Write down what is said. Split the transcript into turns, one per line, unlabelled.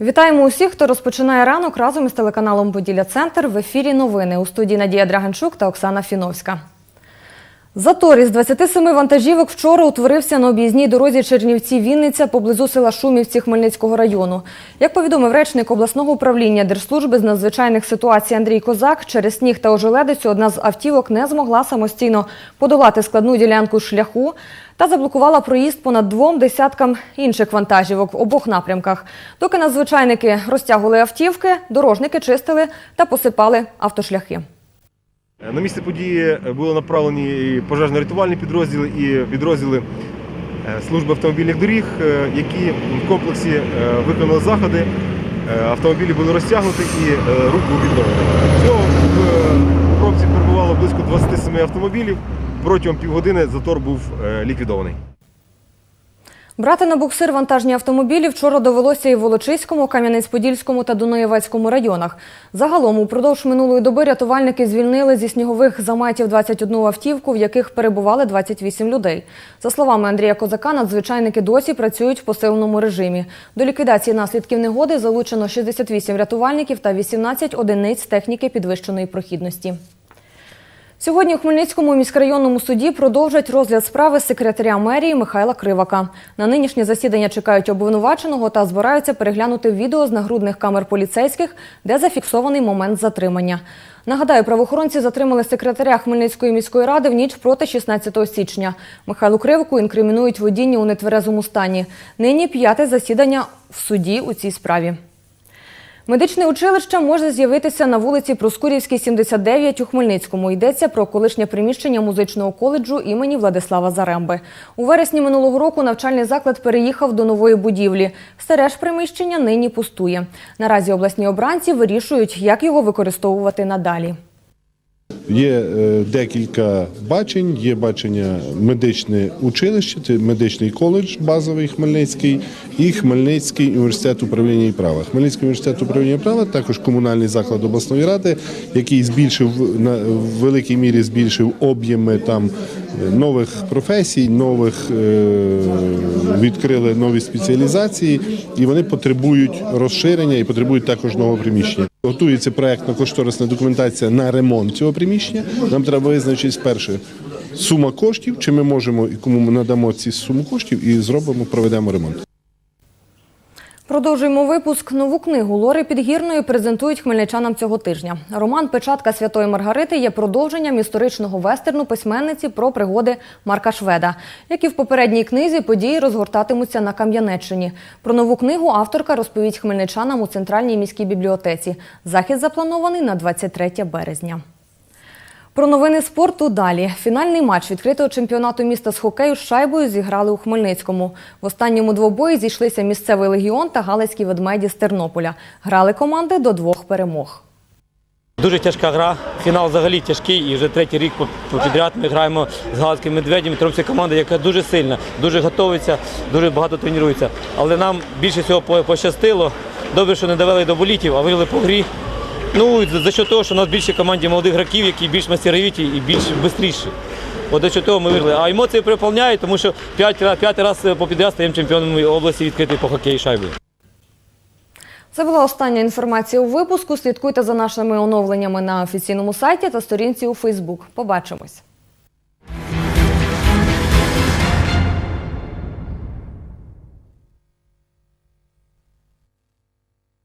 Вітаємо усіх, хто розпочинає ранок разом із телеканалом Поділля Центр. В ефірі новини у студії Надія Драганчук та Оксана Фіновська. Затор із 27 вантажівок вчора утворився на об'їзній дорозі Чернівці-Вінниця поблизу села Шумівці Хмельницького району. Як повідомив речник обласного управління Держслужби з надзвичайних ситуацій Андрій Козак, через сніг та ожеледицю одна з автівок не змогла самостійно подолати складну ділянку шляху та заблокувала проїзд понад двом десяткам інших вантажівок в обох напрямках. Доки надзвичайники розтягували автівки, дорожники чистили та посипали автошляхи.
На місце події були направлені і пожежно-рятувальні підрозділи і підрозділи е, служби автомобільних доріг, е, які в комплексі е, виконали заходи. Е, Автомобілі були розтягнуті і е, рух був відновлений. Всього в пробці перебувало близько 27 автомобілів. Протягом півгодини затор був е, ліквідований.
Брати на буксир вантажні автомобілі вчора довелося і в Волочиському, Кам'янець-Подільському та Дунаєвецькому районах. Загалом упродовж минулої доби рятувальники звільнили зі снігових заметів 21 автівку, в яких перебували 28 людей. За словами Андрія Козака, надзвичайники досі працюють в посиленому режимі. До ліквідації наслідків негоди залучено 68 рятувальників та 18 одиниць техніки підвищеної прохідності. Сьогодні у Хмельницькому міськрайонному суді продовжать розгляд справи секретаря мерії Михайла Кривака. На нинішнє засідання чекають обвинуваченого та збираються переглянути відео з нагрудних камер поліцейських, де зафіксований момент затримання. Нагадаю, правоохоронці затримали секретаря Хмельницької міської ради в ніч проти 16 січня. Михайлу Кривику інкримінують водіння у нетверезому стані. Нині п'яте засідання в суді у цій справі. Медичне училище може з'явитися на вулиці Проскурівській, 79 у Хмельницькому. Йдеться про колишнє приміщення музичного коледжу імені Владислава Заремби. У вересні минулого року навчальний заклад переїхав до нової будівлі. Сереж приміщення нині пустує. Наразі обласні обранці вирішують, як його використовувати надалі.
Є е, декілька бачень. Є бачення медичне училище, медичний коледж базовий Хмельницький і Хмельницький університет управління і права. Хмельницький університет управління і права також комунальний заклад обласної ради, який збільшив на великій мірі збільшив об'єми там нових професій, нових е, відкрили нові спеціалізації, і вони потребують розширення і потребують також нового приміщення. Готується проєктно-кошторисна документація на ремонт цього приміщення. Нам треба визначитись перше сума коштів, чи ми можемо і кому ми надамо ці суму коштів, і зробимо, проведемо ремонт.
Продовжуємо випуск. Нову книгу Лори Підгірної презентують хмельничанам цього тижня. Роман Печатка Святої Маргарити є продовженням історичного вестерну письменниці про пригоди Марка Шведа. Як і в попередній книзі, події розгортатимуться на Кам'янеччині. Про нову книгу авторка розповість хмельничанам у центральній міській бібліотеці. Захід запланований на 23 березня. Про новини спорту далі. Фінальний матч відкритого чемпіонату міста з хокею з шайбою зіграли у Хмельницькому. В останньому двобої зійшлися місцевий легіон та галицькі ведмеді з Тернополя. Грали команди до двох перемог.
Дуже тяжка гра. Фінал взагалі тяжкий, і вже третій рік підряд ми граємо з галицькими медведями. Тому це команда, яка дуже сильна, дуже готується, дуже багато тренується. Але нам більше всього пощастило. Добре, що не довели до болітів, а виграли по грі. Ну за- що того, що у нас більше команді молодих гравців, які більш мастеровіті і більш швидші. От до чого ми виграли. А емоції переповняють, тому що п'ятий раз по підряд стаємо чемпіоном області відкритий по хокею шайбою.
Це була остання інформація у випуску. Слідкуйте за нашими оновленнями на офіційному сайті та сторінці у Фейсбук. Побачимось.